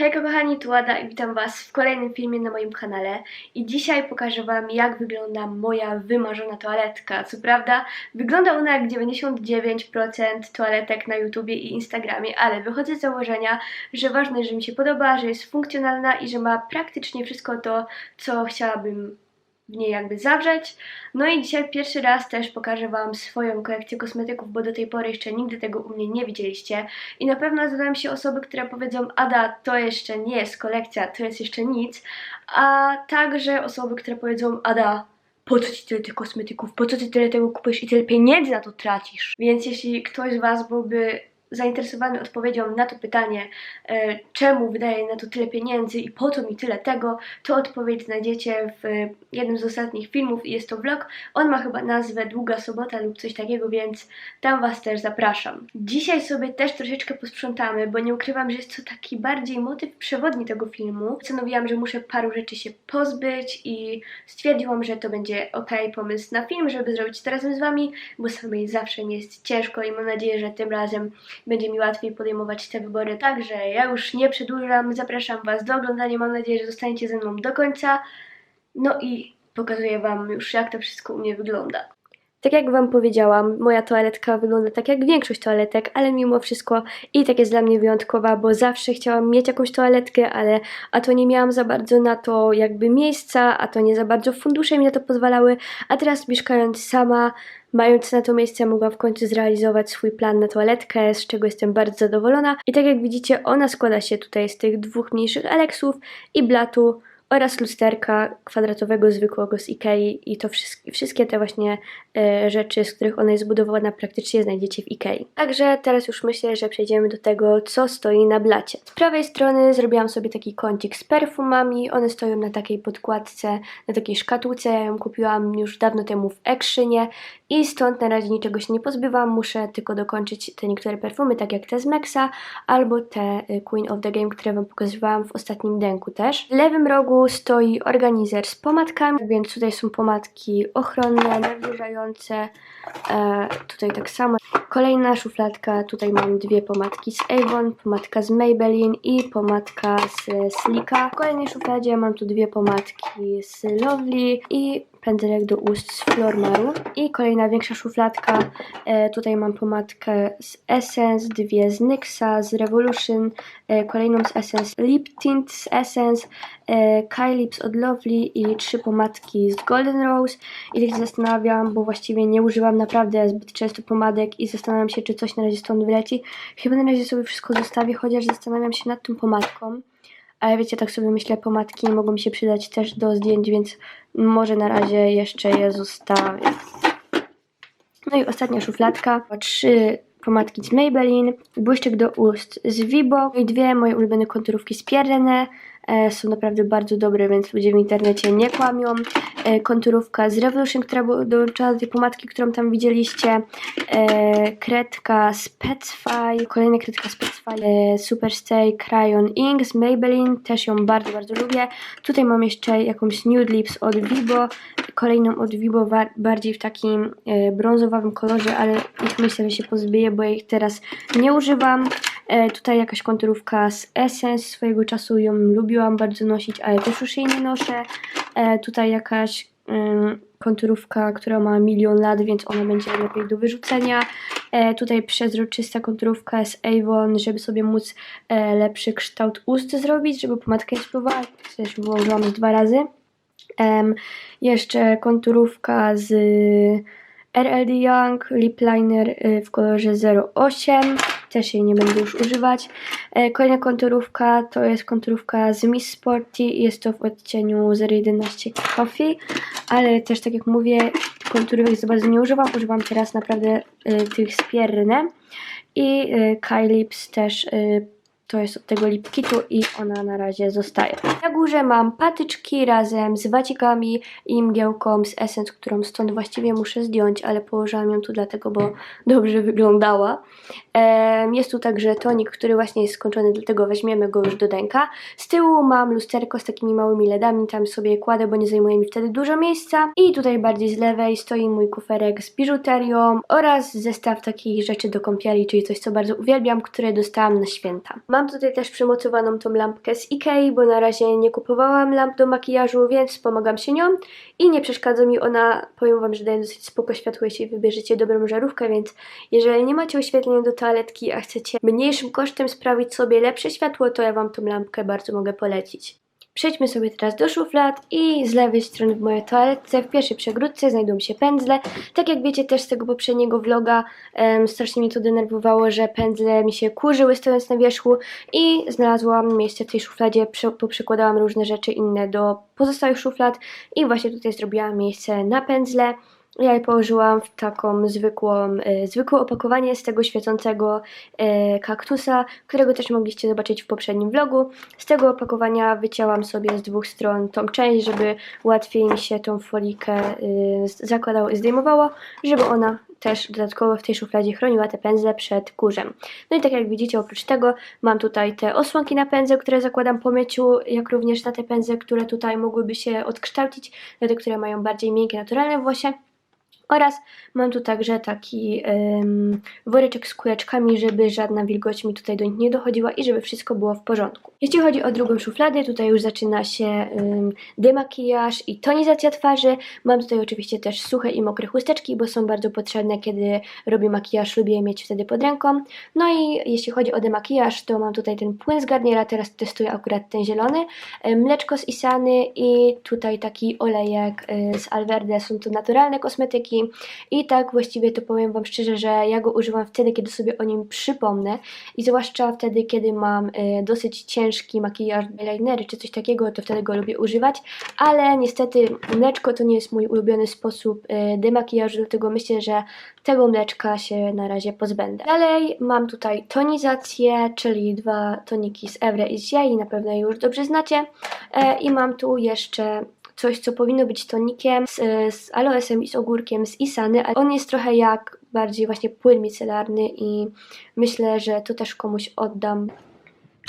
Hejka kochani, tu Ada i witam Was w kolejnym filmie na moim kanale i dzisiaj pokażę Wam jak wygląda moja wymarzona toaletka. Co prawda wygląda ona jak 99% toaletek na YouTubie i Instagramie, ale wychodzę z założenia, że ważne że mi się podoba, że jest funkcjonalna i że ma praktycznie wszystko to, co chciałabym w niej jakby zawrzeć. No i dzisiaj pierwszy raz też pokażę Wam swoją kolekcję kosmetyków, bo do tej pory jeszcze nigdy tego u mnie nie widzieliście. I na pewno zadają się osoby, które powiedzą, Ada, to jeszcze nie jest kolekcja, to jest jeszcze nic. A także osoby, które powiedzą, Ada, po co ci tyle tych kosmetyków, po co ty tyle tego kupujesz i tyle pieniędzy na to tracisz. Więc jeśli ktoś z Was byłby zainteresowany odpowiedzią na to pytanie, e, czemu wydaję na to tyle pieniędzy i po co mi tyle tego, to odpowiedź znajdziecie w jednym z ostatnich filmów i jest to vlog. On ma chyba nazwę Długa Sobota lub coś takiego, więc tam Was też zapraszam. Dzisiaj sobie też troszeczkę posprzątamy, bo nie ukrywam, że jest to taki bardziej motyw przewodni tego filmu. Postanowiłam, że muszę paru rzeczy się pozbyć i stwierdziłam, że to będzie ok pomysł na film, żeby zrobić to razem z Wami, bo samej zawsze mi jest ciężko i mam nadzieję, że tym razem będzie mi łatwiej podejmować te wybory. Także ja już nie przedłużam, zapraszam Was do oglądania. Mam nadzieję, że zostaniecie ze mną do końca. No i pokazuję Wam już, jak to wszystko u mnie wygląda. Tak jak Wam powiedziałam, moja toaletka wygląda tak jak większość toaletek, ale mimo wszystko i tak jest dla mnie wyjątkowa, bo zawsze chciałam mieć jakąś toaletkę, ale a to nie miałam za bardzo na to jakby miejsca, a to nie za bardzo fundusze mi na to pozwalały, a teraz mieszkając sama, mając na to miejsce, mogłam w końcu zrealizować swój plan na toaletkę, z czego jestem bardzo zadowolona. I tak jak widzicie, ona składa się tutaj z tych dwóch mniejszych Alexów i blatu oraz lusterka kwadratowego zwykłego z Ikei i to wszystkie, wszystkie te właśnie e, rzeczy, z których ona jest zbudowana praktycznie znajdziecie w Ikei. Także teraz już myślę, że przejdziemy do tego, co stoi na blacie. Z prawej strony zrobiłam sobie taki kącik z perfumami, one stoją na takiej podkładce, na takiej szkatułce, ja ją kupiłam już dawno temu w Akszynie i stąd na razie niczego się nie pozbywam, muszę tylko dokończyć te niektóre perfumy, tak jak te z Mexa, albo te y, Queen of the Game, które Wam pokazywałam w ostatnim denku też. W lewym rogu stoi organizer z pomadkami, więc tutaj są pomadki ochronne, nawilżające, e, tutaj tak samo. Kolejna szufladka, tutaj mam dwie pomadki z Avon, pomadka z Maybelline i pomadka z Slika. W kolejnej szufladzie mam tu dwie pomadki z Lovely i pędzelek do ust z Flormaru i kolejna większa szufladka, e, tutaj mam pomadkę z Essence, dwie z NYXa, z Revolution, e, kolejną z Essence Lip Tint z Essence, e, Kai Lips od Lovely i trzy pomadki z Golden Rose i tak się zastanawiam, bo właściwie nie używam naprawdę zbyt często pomadek i zastanawiam się, czy coś na razie stąd wyleci. Chyba na razie sobie wszystko zostawię, chociaż zastanawiam się nad tą pomadką. Ale wiecie, tak sobie myślę, pomadki mogą mi się przydać też do zdjęć, więc może na razie jeszcze je zostawię. No i ostatnia szufladka. Trzy pomadki z Maybelline, błyszczyk do ust z Vibo i dwie moje ulubione konturówki z Pierrenne. E, są naprawdę bardzo dobre, więc ludzie w internecie nie kłamią. E, konturówka z Revolution, która była dołączona do tej pomadki, którą tam widzieliście. E, kredka z Petsfy, kolejna kredka z Petsfy, e, Superstay Crayon Ink z Maybelline, też ją bardzo, bardzo lubię. Tutaj mam jeszcze jakąś Nude Lips od Vibo, kolejną od Vibo bardziej w takim brązowym kolorze, ale ich myślę, że się pozbyję, bo ja ich teraz nie używam. E, tutaj jakaś konturówka z Essence, swojego czasu ją lubiłam bardzo nosić, ale też już jej nie noszę. E, tutaj jakaś konturówka, która ma milion lat, więc ona będzie lepiej do wyrzucenia. E, tutaj przezroczysta konturówka z Avon, żeby sobie móc lepszy kształt ust zrobić, żeby pomadkę spróbować. Też wyłożyłam dwa razy. Jeszcze konturówka z RLD Young Lip Liner y, w kolorze 08. Też jej nie będę już używać. E, Kolejna konturówka to jest konturówka z Miss Sporty. Jest to w odcieniu 011 Coffee. Ale też tak jak mówię, konturówek za bardzo nie używam. Używam teraz naprawdę y, tych z Pierrenne. I y, Kai Lips też to jest od tego lip kitu i ona na razie zostaje. Na górze mam patyczki razem z wacikami i mgiełką z Essence, którą stąd właściwie muszę zdjąć, ale położyłam ją tu dlatego, bo dobrze wyglądała. Jest tu także tonik, który właśnie jest skończony, dlatego weźmiemy go już do denka. Z tyłu mam lusterko z takimi małymi ledami, tam sobie kładę, bo nie zajmuje mi wtedy dużo miejsca. I tutaj bardziej z lewej stoi mój kuferek z biżuterią oraz zestaw takich rzeczy do kąpieli, czyli coś, co bardzo uwielbiam, które dostałam na święta. Mam Mam tutaj też przymocowaną tą lampkę z Ikei, bo na razie nie kupowałam lamp do makijażu, więc pomagam się nią i nie przeszkadza mi ona. Powiem Wam, że daje dosyć spoko światło, jeśli wybierzecie dobrą żarówkę, więc jeżeli nie macie oświetlenia do toaletki, a chcecie mniejszym kosztem sprawić sobie lepsze światło, to ja Wam tą lampkę bardzo mogę polecić. Przejdźmy sobie teraz do szuflad i z lewej strony w mojej toaletce w pierwszej przegródce znajdują się pędzle. Tak jak wiecie też z tego poprzedniego vloga em, strasznie mnie to denerwowało, że pędzle mi się kurzyły stojąc na wierzchu i znalazłam miejsce w tej szufladzie, prze- poprzekładałam różne rzeczy inne do pozostałych szuflad i właśnie tutaj zrobiłam miejsce na pędzle. Ja je położyłam w taką zwykłą, e, zwykłe opakowanie z tego świecącego e, kaktusa, którego też mogliście zobaczyć w poprzednim vlogu. Z tego opakowania wycięłam sobie z dwóch stron tą część, żeby łatwiej mi się tą folikę z- zakładało i zdejmowało, żeby ona też dodatkowo w tej szufladzie chroniła te pędzle przed kurzem. No i tak jak widzicie, oprócz tego mam tutaj te osłonki na pędzel, które zakładam po myciu, jak również na te pędzle, które tutaj mogłyby się odkształcić, na te, które mają bardziej miękkie, naturalne włosie. Oraz mam tu także taki em, woreczek z kuleczkami, żeby żadna wilgoć mi tutaj do nich nie dochodziła i żeby wszystko było w porządku. Jeśli chodzi o drugą szufladę, tutaj już zaczyna się um, demakijaż i tonizacja twarzy. Mam tutaj oczywiście też suche i mokre chusteczki, bo są bardzo potrzebne, kiedy robię makijaż, lubię je mieć wtedy pod ręką. No i jeśli chodzi o demakijaż, to mam tutaj ten płyn z Garniera, teraz testuję akurat ten zielony, e, mleczko z Isany i tutaj taki olejek e, z Alverde, są to naturalne kosmetyki i tak właściwie to powiem Wam szczerze, że ja go używam wtedy, kiedy sobie o nim przypomnę. I zwłaszcza wtedy, kiedy mam e, dosyć ciężki makijaż, eyelinery czy coś takiego, to wtedy go lubię używać, ale niestety mleczko to nie jest mój ulubiony sposób e, demakijażu, dlatego myślę, że tego mleczka się na razie pozbędę. Dalej mam tutaj tonizację, czyli dwa toniki z Evre i z Jai, na pewno już dobrze znacie. E, i mam tu jeszcze coś, co powinno być tonikiem z, z aloesem i z ogórkiem z Isany, ale on jest trochę jak bardziej właśnie płyn micelarny i myślę, że to też komuś oddam.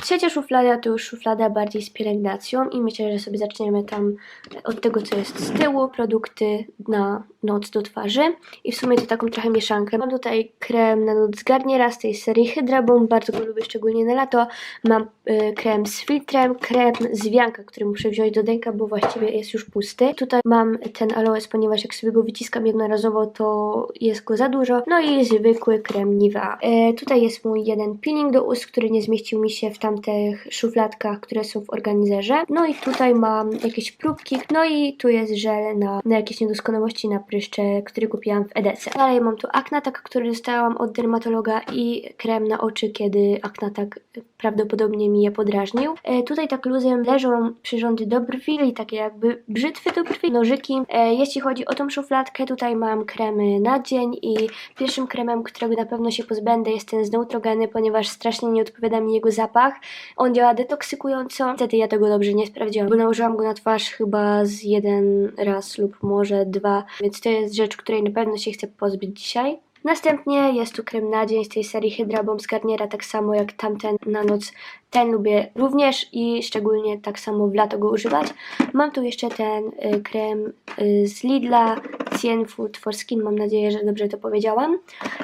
Trzecia szuflada to już szuflada bardziej z pielęgnacją i myślę, że sobie zaczniemy tam od tego, co jest z tyłu, produkty na noc do twarzy i w sumie to taką trochę mieszankę. Mam tutaj krem na noc z Garniera z tej serii Hydra Bomb, bardzo go lubię, szczególnie na lato. Mam y, krem z filtrem, krem z wianka, który muszę wziąć do denka, bo właściwie jest już pusty. Tutaj mam ten aloes, ponieważ jak sobie go wyciskam jednorazowo, to jest go za dużo. No i zwykły krem Nivea. E, tutaj jest mój jeden peeling do ust, który nie zmieścił mi się w tamtych szufladkach, które są w organizerze. No i tutaj mam jakieś próbki, no i tu jest żel na, na jakieś niedoskonałości na pryszcze, który kupiłam w Edece. Dalej mam tu Aknatak, który dostałam od dermatologa i krem na oczy, kiedy Aknatak prawdopodobnie mi je podrażnił. E, tutaj tak luzem leżą przyrządy do brwi, i takie jakby brzytwy do brwi, nożyki. E, jeśli chodzi o tą szufladkę, tutaj mam kremy na dzień i pierwszym kremem, którego na pewno się pozbędę jest ten z Neutrogeny, ponieważ strasznie nie odpowiada mi jego zapach. On działa detoksykująco. Niestety ja tego dobrze nie sprawdziłam, bo nałożyłam go na twarz chyba z jeden raz lub może dwa, więc to jest rzecz, której na pewno się chcę pozbyć dzisiaj. Następnie jest tu krem na dzień z tej serii Hydra Bomb z Garniera, tak samo jak tamten na noc. Ten lubię również i szczególnie tak samo w lato go używać. Mam tu jeszcze ten y, krem y, z Lidla, Cien Food for Skin, mam nadzieję, że dobrze to powiedziałam.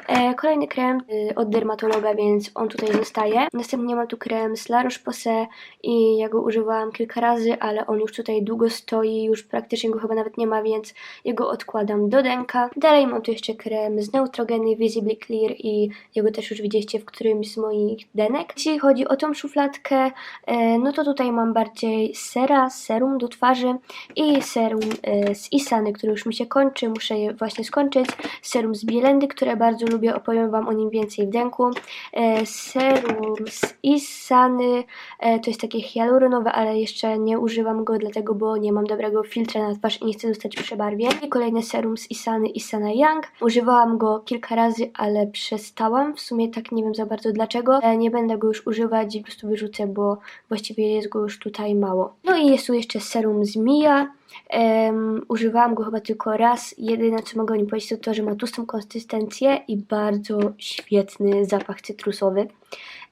E, kolejny krem y, od dermatologa, więc on tutaj zostaje. Następnie mam tu krem z La Roche-Posay i ja go używałam kilka razy, ale on już tutaj długo stoi, już praktycznie go chyba nawet nie ma, więc ja go odkładam do denka. Dalej mam tu jeszcze krem z Neutrogeny Visibly Clear i jego też już widzieliście w którymś z moich denek. Jeśli chodzi o tą szufladkę, e, no to tutaj mam bardziej sera, serum do twarzy i serum e, z Isany, który już mi się kończy, muszę je właśnie skończyć. Serum z Bielendy, które bardzo lubię, opowiem Wam o nim więcej w denku. E, serum z Isany, e, to jest takie hialuronowe, ale jeszcze nie używam go, dlatego, bo nie mam dobrego filtra na twarz i nie chcę dostać przebarwień. I kolejny serum z Isany, Isana Young. Używałam go kilka razy, ale przestałam. W sumie tak nie wiem za bardzo dlaczego. E, nie będę go już używać po prostu wyrzucę, bo właściwie jest go już tutaj mało. No i jest tu jeszcze serum z Mia. Em, używałam go chyba tylko raz. Jedyne co mogę o nim powiedzieć to to, że ma tłustą konsystencję i bardzo świetny zapach cytrusowy.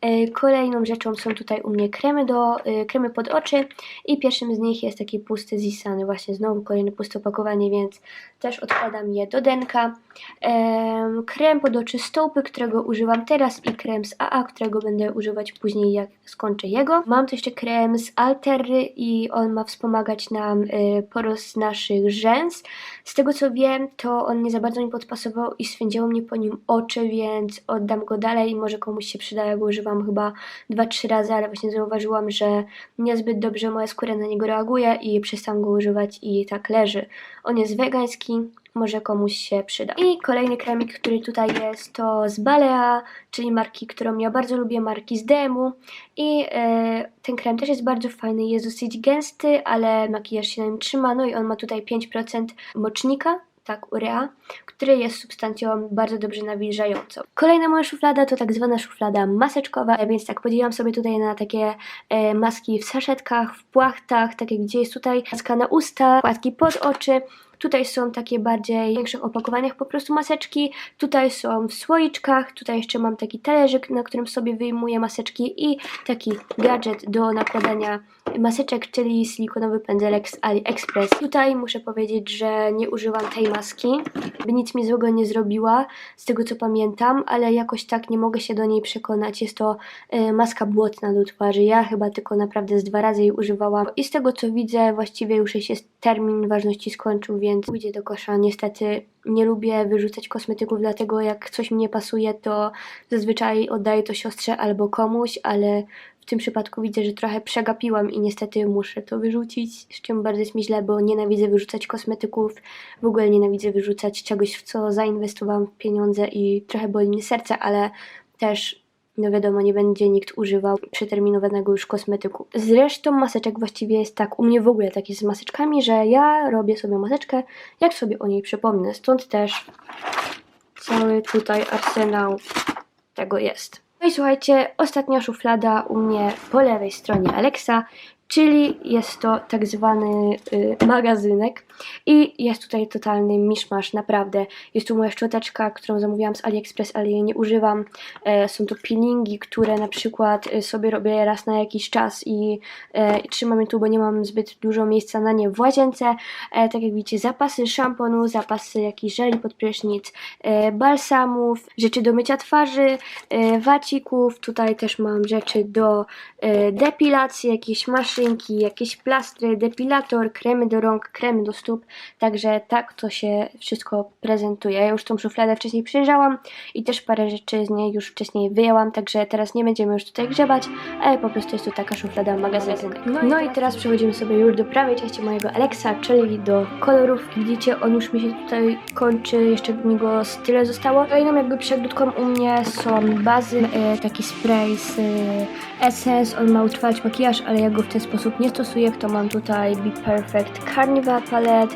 E, Kolejną rzeczą są tutaj u mnie kremy, do, e, kremy pod oczy i pierwszym z nich jest taki pusty z Isany, właśnie znowu kolejne puste opakowanie, więc też odkładam je do denka. Em, krem pod oczy stołpy, którego używam teraz i krem z AA, którego będę używać później jak skończę jego. Mam tu jeszcze krem z Alterry i on ma wspomagać nam porost naszych rzęs. Z tego co wiem, to on nie za bardzo mi podpasował i swędziało mnie po nim oczy, więc oddam go dalej i może komuś się przyda. Ja go używam chyba 2-3 razy, ale właśnie zauważyłam, że niezbyt dobrze moja skóra na niego reaguje i przestałam go używać i tak leży. On jest wegański, może komuś się przyda. I kolejny kremik, który tutaj jest, to z Balea, czyli marki, którą ja bardzo lubię, marki z DM-u. I e, ten krem też jest bardzo fajny, jest dosyć gęsty, ale makijaż się na nim trzyma. No i on ma tutaj 5% mocznika, tak, urea, który jest substancją bardzo dobrze nawilżającą. Kolejna moja szuflada to tak zwana szuflada maseczkowa, więc tak podzieliłam sobie tutaj na takie e, maski w saszetkach, w płachtach, takie gdzie jest tutaj maska na usta, płatki pod oczy, Tutaj są takie bardziej większych opakowaniach po prostu maseczki. Tutaj są w słoiczkach. Tutaj jeszcze mam taki talerzyk, na którym sobie wyjmuję maseczki i taki gadżet do nakładania maseczek, czyli silikonowy pędzelek z AliExpress. Tutaj muszę powiedzieć, że nie używam tej maski, by nic mi złego nie zrobiła, z tego co pamiętam, ale jakoś tak nie mogę się do niej przekonać. Jest to e, maska błotna do twarzy. Ja chyba tylko naprawdę z dwa razy jej używałam i z tego co widzę, właściwie już się termin ważności skończył, więc pójdzie do kosza. Niestety nie lubię wyrzucać kosmetyków, dlatego jak coś mi nie pasuje, to zazwyczaj oddaję to siostrze albo komuś, ale w tym przypadku widzę, że trochę przegapiłam i niestety muszę to wyrzucić, z czym bardzo jest mi źle, bo nienawidzę wyrzucać kosmetyków, w ogóle nienawidzę wyrzucać czegoś, w co zainwestowałam pieniądze i trochę boli mnie serce, ale też no wiadomo, nie będzie nikt używał przeterminowanego już kosmetyku. Zresztą maseczek właściwie jest tak, u mnie w ogóle tak jest z maseczkami, że ja robię sobie maseczkę, jak sobie o niej przypomnę. Stąd też cały tutaj arsenał tego jest. No i słuchajcie, ostatnia szuflada u mnie po lewej stronie Alexa, czyli jest to tak zwany y, magazynek i jest tutaj totalny miszmasz, naprawdę. Jest tu moja szczoteczka, którą zamówiłam z AliExpress, ale jej nie używam. E, są to peelingi, które na przykład y, sobie robię raz na jakiś czas i, e, i trzymam je tu, bo nie mam zbyt dużo miejsca na nie w łazience. E, tak jak widzicie, zapasy szamponu, zapasy jakichś żeli pod prysznic, e, balsamów, rzeczy do mycia twarzy, e, wacików. Tutaj też mam rzeczy do e, depilacji, jakieś maszynki, jakieś plastry, depilator, kremy do rąk, kremy do stóp. Także tak to się wszystko prezentuje. Ja już tą szufladę wcześniej przejrzałam i też parę rzeczy z niej już wcześniej wyjęłam, także teraz nie będziemy już tutaj grzebać, ale po prostu jest to taka szuflada magazynek. No, i teraz przechodzimy sobie już do prawej części mojego Alexa, czyli do kolorówki. Widzicie, on już mi się tutaj kończy, jeszcze mi go tyle zostało. Kolejną jakby przegródką u mnie są bazy, e, taki spray z Essence, on ma utrwalać makijaż, ale ja go w ten sposób nie stosuję, to mam tutaj Be Perfect Carnival Palette,